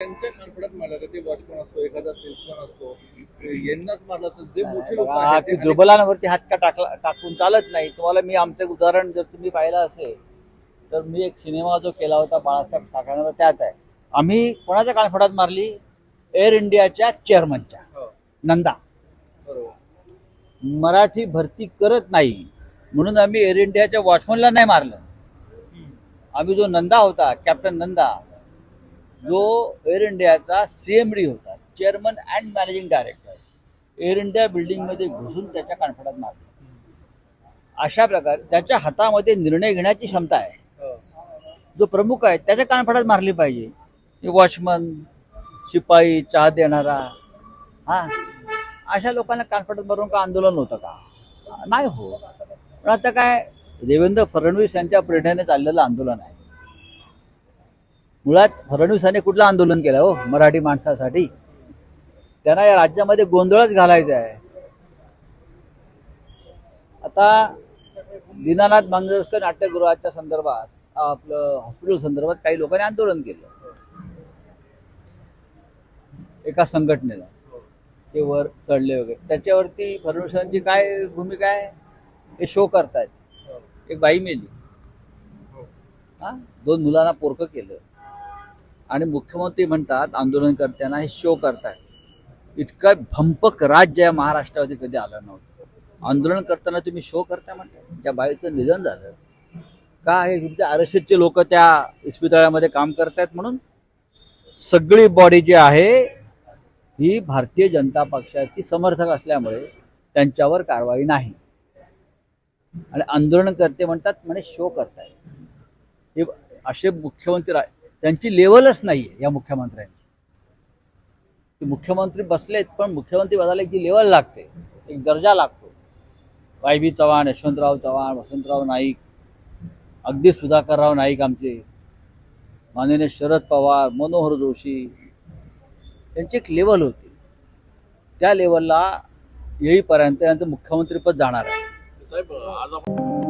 त्यांच्या कॉन्फिडन्स मारला तर ते वॉचमन असतो एखादा सेल्समन असतो यांनाच मारला तर जे मोठे लोक बघा, आहेत की ते- दुर्बलांवरती हात का टाकला टाकून चालत नाही. तुम्हाला मी आमचं एक उदाहरण जर तुम्ही पाहिलं असेल तर मी एक सिनेमा जो केला होता बाळासाहेब ठाकरेंचा त्यात आहे. आम्ही कोणाच्या कानफडात मारली? एअर इंडियाच्या चेअरमनच्या. हो, नंदा. बरोबर. मराठी भरती करत नाही. म्हणून आम्ही एअर इंडियाच्या वॉचमनला नाही मारलं. आम्ही जो नंदा होता कॅप्टन नंदा जो एअर इंडियाचा सीएमडी होता chairman and managing director air India बिल्डिंगमध्ये घुसून त्याच्या कानफडात मारलं अशा प्रकारे त्याच्या हातामध्ये निर्णय घेण्याची क्षमता आहे. जो प्रमुख आहे त्याच्या कानफडात मारली पाहिजे. वॉचमन शिपाई चहा देणारा हा? अशा लोकांना कानफडात मारून का आंदोलन होतं का? नाही हो पण आता काय देवेंद्र फडणवीस यांच्या प्रेरणेने चाललेलं आंदोलन आहे. मुळात फडणवीसांनी कुठलं आंदोलन केलं हो मराठी माणसासाठी? त्यांना या राज्यामध्ये गोंधळच घालायचा आहे. आता दीनानाथ मंगेशकर नाट्यगृहाच्या संदर्भात आपलं हॉस्पिटल संदर्भात काही लोकांनी आंदोलन केलं. एका संघटनेला. ते वर चढले वगैरे. त्याच्यावरती फडणवीसांची काय भूमिका आहे? हे शो करतायत. एक बाई मेली. हा? दोन मुलांना पोरकं केलं. आणि मुख्यमंत्री म्हणतात आंदोलनकर्त्यांना हे शो करतायत. इतकं भंपक राज्य या महाराष्ट्रावरती कधी आलं नव्हतं. आंदोलन करताना तुम्ही शो करता म्हणता त्या बाईचं निधन झालं. का हे तुमचे आरक्षितचे लोक त्या इस्पितळामध्ये काम करतायत म्हणून? सगळी बॉडी जी आहे ही भारतीय जनता पक्षाची समर्थक असल्यामुळे त्यांच्यावर कारवाई नाही. आणि आंदोलनकर्ते म्हणतात म्हणे शो करतायत. हे असे मुख्यमंत्री रा- त्यांची लेवलच नाही आहे या मुख्यमंत्र्यांची. मुख्यमंत्री बसलेत पण मुख्यमंत्री बसायला एक लेवल लागते एक दर्जा लागतो. वाय बी चव्हाण यशवंतराव चव्हाण वसंतराव नाईक अगदी सुधाकरराव नाईक आमचे माननीय शरद पवार मनोहर जोशी त्यांची एक लेवल होती. त्या लेवलला येईपर्यंत यांचं मुख्यमंत्रीपद जाणार आहे. साहेब आज आपण